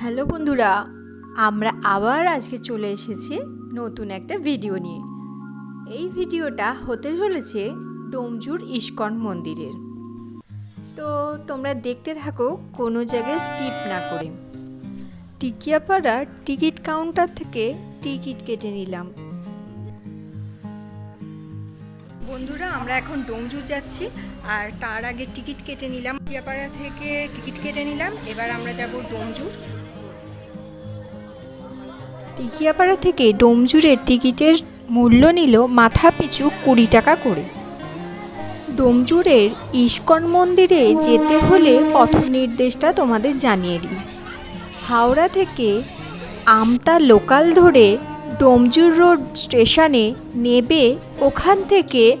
Hello বন্ধুরা, আমরা আবার আজকে চলে এসেছি নতুন একটা ভিডিও নিয়ে। এই ভিডিওটা হতে চলেছে ডোমজুর ইস্কন মন্দিরের। তো তোমরা দেখতে থাকো, কোনো জায়গায় স্কিপ না করে। টিকিয়াপাড়ার টিকিট কাউন্টার থেকে টিকিট কেটে নিলাম। বন্ধুরা, আমরা এখন ডোমজুর যাচ্ছি, আর তার আগে টিকিট কেটে নিলাম। টিকিয়াপাড়া থেকে টিকিট কেটে নিলাম, এবার আমরা যাব ডোমজুর। টিকিয়াপাড়া থেকে ডোমজুরের টিকিটের মূল্য নিল মাথা পিছু কুড়ি টাকা করে। ডোমজুরের ইস্কন মন্দিরে যেতে হলে পথ নির্দেশটা তোমাদের জানিয়ে দিই। হাওড়া থেকে আমতা লোকাল ধরে ডোমজুর রোড স্টেশনে নেবে ওখান থেকে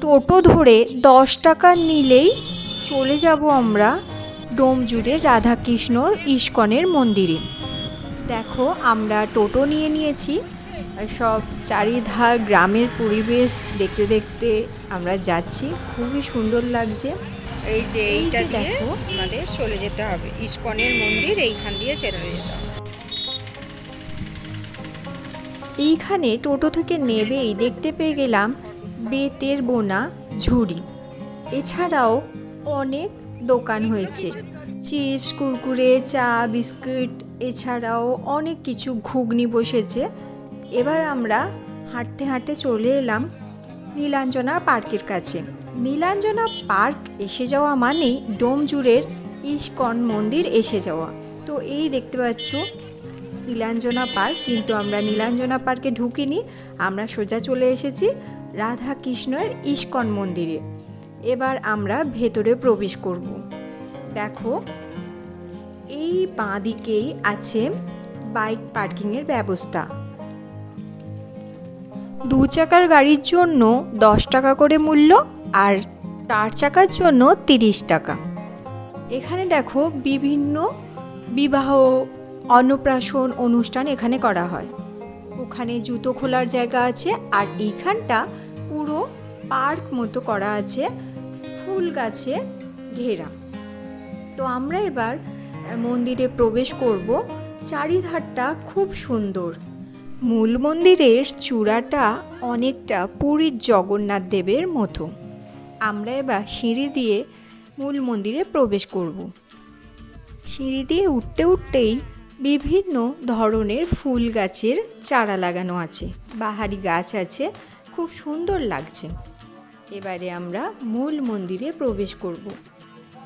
টোটো ধরে দশ টাকা নিলেই চলে যাব আমরা ডোমজুরের রাধাকৃষ্ণর ইস্কনের মন্দিরে। দেখো আমরা টোটো নিয়ে নিয়েছি। সব চারিধার গ্রামের পরিবেশ দেখতে দেখতে আমরা যাচ্ছি। খুবই সুন্দর লাগছে। এই যে এইটা দিয়ে দেখো। আমাদের চলে যেতে হবে। ইস্কনের মন্দির এইখান দিয়ে চলে যেতে হবে। এইখানে টোটো থেকে নেবেই দেখতে পেয়ে গেলাম বেতের বোনা ঝুড়ি। এছাড়াও অনেক দোকান হয়েছে। চিপস কুরকুরে চা বিস্কুট এছাড়াও অনেক কিছু ঘুগনি বসেছে। এবার আমরা হাঁটতে হাঁটতে চলে এলাম নীলাঞ্জনা পার্কের কাছে। নীলাঞ্জনা পার্ক এসে যাওয়া মানেই ডোমজুরের ইস্কন মন্দির এসে যাওয়া। তো এই দেখতে পাচ্ছ, নীলাঞ্জনা পার্ক, কিন্তু আমরা নীলাঞ্জনা পার্কে ঢুকিনি। আমরা সোজা চলে এসেছি রাধা কৃষ্ণের ইস্কন মন্দিরে। এবার আমরা ভেতরে প্রবেশ করব। দেখো বাঁ দিকেই আছে বাইক পার্কিংয়ের ব্যবস্থা। দু চাকার গাড়ির জন্য দশ টাকা করে মূল্য আর চার চাকার জন্য তিরিশ টাকা। এখানে দেখো বিভিন্ন বিবাহ, অন্নপ্রাশন অনুষ্ঠান এখানে করা হয়। ওখানে জুতো খোলার জায়গা আছে আর এইখানটা পুরো পার্ক মতো করা আছে, ফুল গাছে ঘেরা। তো আমরা এবার মন্দিরে প্রবেশ করব, চারিধারটা খুব সুন্দর। মূল মন্দিরের চূড়াটা অনেকটা পুরীর জগন্নাথ দেবের মতো। আমরা এবার সিঁড়ি দিয়ে মূল মন্দিরে প্রবেশ করব। সিঁড়ি দিয়ে উঠতে উঠতেই বিভিন্ন ধরনের ফুল গাছের চারা লাগানো আছে, বাহারি গাছ আছে, খুব সুন্দর লাগছে। এবারে আমরা মূল মন্দিরে প্রবেশ করব।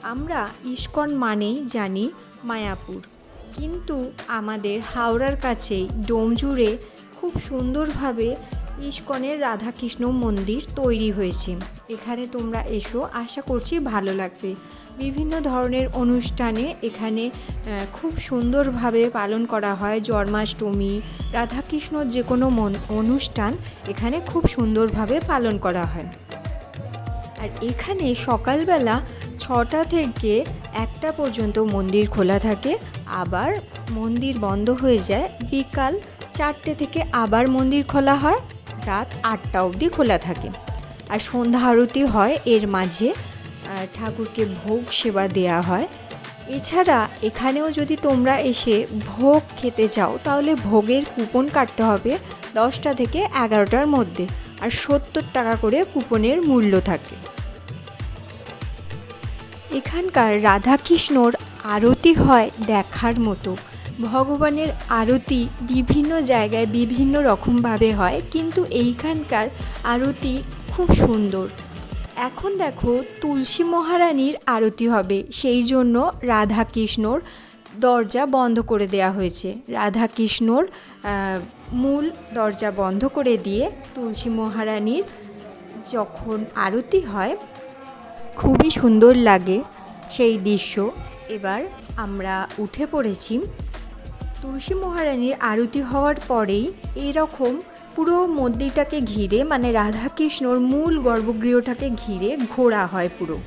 আমরা ইস্কন মানেই জানি মায়াপুর। কিন্তু আমাদের হাওড়ার কাছেই ডোমজুড়ে খুব সুন্দরভাবে ইস্কনের রাধাকৃষ্ণ মন্দির তৈরি হয়েছে। এখানে তোমরা এসো, আশা করছি ভালো লাগবে। বিভিন্ন ধরনের অনুষ্ঠানে এখানে খুব সুন্দরভাবে পালন করা হয়। জন্মাষ্টমী, রাধাকৃষ্ণর যে কোনো অনুষ্ঠান এখানে খুব সুন্দরভাবে পালন করা হয়। আর এখানে সকালবেলা ছটা থেকে একটা পর্যন্ত মন্দির খোলা থাকে। আবার মন্দির বন্ধ হয়ে যায়। বিকাল চারটে থেকে আবার মন্দির খোলা হয়। রাত আটটা অবধি খোলা থাকে। আর সন্ধ্যা আরতি হয় এর মাঝে। ঠাকুরকে ভোগ সেবা দেয়া হয়। এছাড়া এখানেও যদি তোমরা এসে ভোগ খেতে চাও, তাহলে ভোগের কুপন কাটতে হবে দশটা থেকে এগারোটার মধ্যে। আর সত্তর টাকা করে কুপনের মূল্য থাকে। এখানকার রাধাকৃষ্ণর আরতি হয় দেখার মতো। ভগবানের আরতি বিভিন্ন জায়গায় বিভিন্ন রকমভাবে হয়, কিন্তু এইখানকার আরতি খুব সুন্দর। এখন দেখো তুলসী মহারানীর আরতি হবে, সেই জন্য রাধাকৃষ্ণর দরজা বন্ধ করে দেয়া হয়েছে। রাধাকৃষ্ণর মূল দরজা বন্ধ করে দিয়ে তুলসী মহারানীর যখন আরতি হয় খুবই সুন্দর লাগে সেই দৃশ্য। এবার আমরা উঠে পড়েছি। তুলসী মহারানীর আরতি হওয়ার পরেই এরকম পুরো মন্দিরটাকে ঘিরে মানে রাধাকৃষ্ণর মূল গর্ভগৃহটাকে ঘিরে ঘোরা হয় পুরো।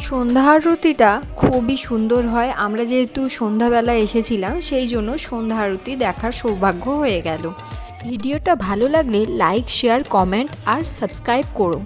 সন্ধ্যা আরতিটা খুবই সুন্দর হয়। আমরা যেহেতু সন্ধ্যাবেলা এসেছিলাম, সেই জন্য সন্ধ্যা আরতি দেখার সৌভাগ্য হয়ে গেল। ভিডিওটা ভালো লাগলে লাইক, শেয়ার, কমেন্ট আর সাবস্ক্রাইব করো।